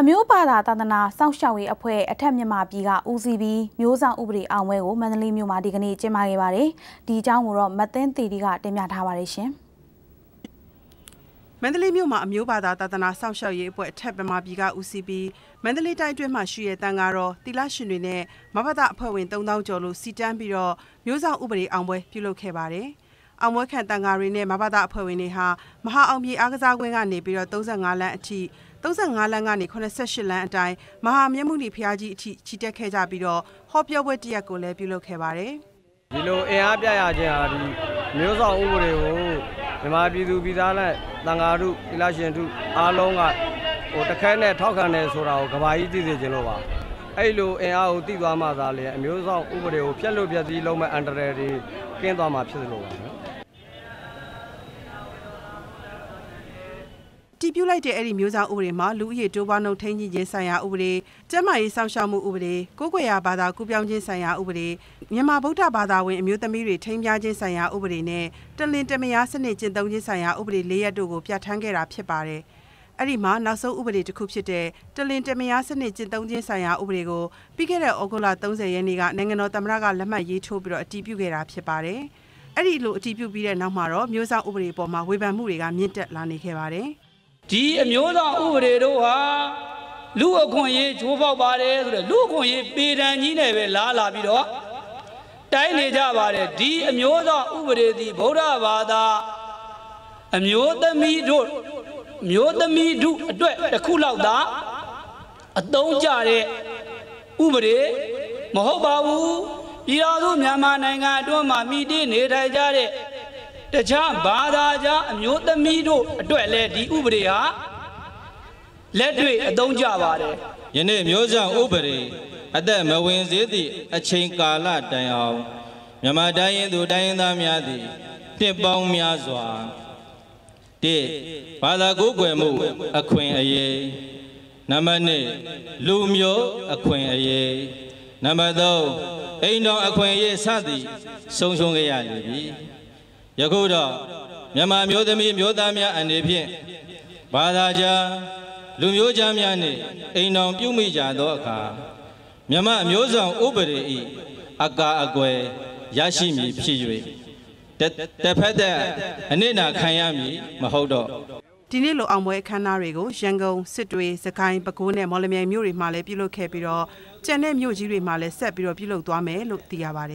အမျိုးဘာသာသာသနာစောင့်ရှောက်ရေးအဖွဲ့အထက်မြန်မာပြည်ကဦးစီးပြီးမျိုးဆောင်ဥပဒေအောင်ပွဲကိုမန္တလေးမြို့မှာဒီကနေ့ကျင်းပခဲ့ပါတယ်။ဒီအကြောင်းကိုတော့မသိန်းတီတီကတင်ပြထားပါတယ်ရှင်။မန္တလေးမြို့မှာအမျိုးဘာသာသာသနာစောင့်ရှောက်ရေးအဖွဲ့အထက်မြန်မာပြည်ကဦးစီးပြီးမန္တလေးတိုင်းအတွင်းမှာရှိတဲ့တန်ဃာတော်တိလရှင်တွေနဲ့မဘဒအဖွဲ့ဝင်3000ကျော်လို့စီတန်းပြီးတော့မျိုးဆောင်ဥပဒေအောင်ပွဲပြုလုပ်ခဲ့ပါတယ်။အောင်ပွဲခံတန်ဃာတွေနဲ့မဘဒအဖွဲ့ဝင်တွေဟာမဟာအောင်မြေအားကစားကွင်းကနေပြီးတော့35လမ်းအထိ 35လမ်းကနေ88လမ်းအတိုင်းမဟာမြတ်မုနီဖျားကြီးအထိချီတက်ခဲ့ကြပြီးတော့ဟောပြောပွဲတရက်ကိုလည်းပြုလုပ်ခဲ့ပါတယ်ဒီလိုအင်အားပြရခြင်းဟာဒီမျိုးဆောင်ဥပဒေကိုမြန်မာပြည်သူပြည်သားနဲ့တန်ဃာတို့ဣလရှင်တို့အားလုံးကဟိုတခက်နဲ့ထောက်ခံတယ်ဆိုတာကိုကဘာကြီးသိစေခြင်းလို့ပါအဲ့လိုအင်အားကိုသိသွားမှသာလေအမျိုးဆောင်ဥပဒေကိုဖျက်လို့ပြည့်စည်လုံးမဲ့အန်တရယ်တွေကင်းသွားမှဖြစ်လို့ပါ တည်ပြုလိုက်တဲ့အဲ့ဒီမျိုးစားဥပဒေမှာလူဦးရေတိုးပွားနှုန်းထိန်းကြီးခြင်းဆိုင်ရာဥပဒေကျန်းမာရေးစောင့်ရှောက်မှုဥပဒေကိုယ်ွယ်ရာဘာသာကူးပြောင်းခြင်းဆိုင်ရာဥပဒေမြန်မာဗုဒ္ဓဘာသာဝင်အမျိုးသမီးတွေထိန်းပြခြင်းဆိုင်ရာဥပဒေနဲ့တလင်တမယားစနစ်ကျင့်သုံးခြင်းဆိုင်ရာဥပဒေ၄ရပ်တို့ကိုပြဋ္ဌာန်းခဲ့တာဖြစ်ပါတယ်။အဲ့ဒီမှာနောက်ဆုံးဥပဒေတစ်ခုဖြစ်တဲ့တလင်တမယားစနစ်ကျင့်သုံးခြင်းဆိုင်ရာဥပဒေကိုပြီးခဲ့တဲ့ဩဂုတ်လ30ရက်နေ့ကနိုင်ငံတော်သမ္မတကလက်မှတ်ရေးထိုးပြီးတော့အတည်ပြုခဲ့တာဖြစ်ပါတယ်။အဲ့ဒီလိုအတည်ပြုပြီးတဲ့နောက်မှာတော့မျိုးစောင့်ဥပဒေပေါ်မှာဝေဖန်မှုတွေကမြင့်တက်လာနေခဲ့ပါတယ်။ ဒီအမျိုးသားဥပဒေတို့ဟာလူအခွင့်အရေးချိုးဖောက်ပါတယ်ဆိုတော့လူအခွင့်အရေးပေတံကြီးနဲ့ပဲလားလာပြီးတော့တိုင်းနေကြပါတယ်ဒီအမျိုးသားဥပဒေသည်ဗုဒ္ဓဘာသာအမျိုးသမီးတို့မျိုးသမီးတို့အတွက်တစ်ခုလောက်သာအသုံးကျတဲ့ဥပဒေမဟုတ်ပါဘူးပြည်တော်စုမြန်မာနိုင်ငံအတွင်းမှာမိတိနေထိုင်ကြတဲ့ တခြားဘာသာကြားအမျိုးသမီးတို့အတွက်လည်းဒီဥပဒေဟာလက်တွေ့အသုံးကျပါတယ်ယနေ့မျိုးဆောင်ဥပဒေအသက်မဝင်သေးသည့်အချိန်ကာလတိုင်အောင်မြန်မာတိုင်းရင်းသူတိုင်းရင်းသားများသည်နှစ်ပေါင်းများစွာတစ်ဘာသာကိုးကွယ်မှုအခွင့်အရေးနံပါတ်2လူမျိုးအခွင့်အရေးနံပါတ်3အိမ်တော်အခွင့်အရေးစသည်ဆုံးရှုံးခဲ့ရလိမ့်မည် ယခုတော့မြန်မာမျိုးသမီးမျိုးသားများအနေဖြင့်ဘာသာကြားလူမျိုးကြားများနှင့်အိမ်တော်ပြုမိကြသောအခါမြမအမျိုးဆောင်ဥပဒေ၏အကာအကွယ်ရရှိမည်ဖြစ်၍တစ်ဖက်သက်အနစ်နာခံရမည်မဟုတ်တော့ဒီနေ့လိုအောင်ပွဲအခမ်းအနားတွေကိုရန်ကုန်စစ်တွေစကိုင်းပဲခူးနဲ့မော်လမြိုင်မြို့တွေမှာလည်းပြုလုပ်ခဲ့ပြီးတော့ကျန်တဲ့မြို့ကြီးတွေမှာလည်းဆက်ပြီးတော့ပြုလုပ်သွားမယ်လို့သိရပါတယ်